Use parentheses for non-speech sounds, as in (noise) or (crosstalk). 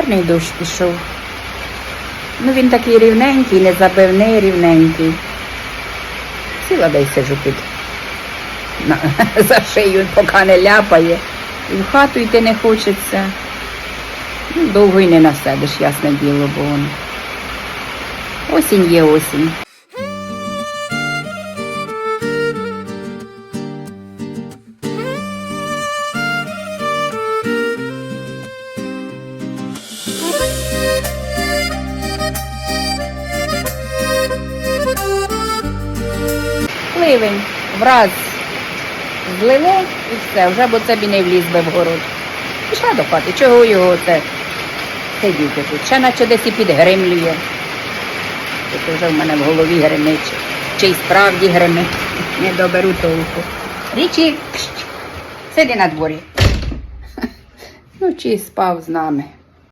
Гарний дощ пішов. Ну він такий рівненький, не забивний, рівненький. Ціла дай сижу під на, (laughs) за шию, поки не ляпає. І в хату йти не хочеться. Ну, довго й не насадиш, ясне діло, бо воно. Осінь є осінь. Ливень враз злило і все, вже бо це б не вліз би в город. Пішла до хати, чого його це сидіти тут? Ще наче десь і підгримлює. Це вже в мене в голові гримить. Чи й справді гримить. (laughs) Не доберу толку. Річі, сиди на дворі. (laughs) Ну, чи спав з нами.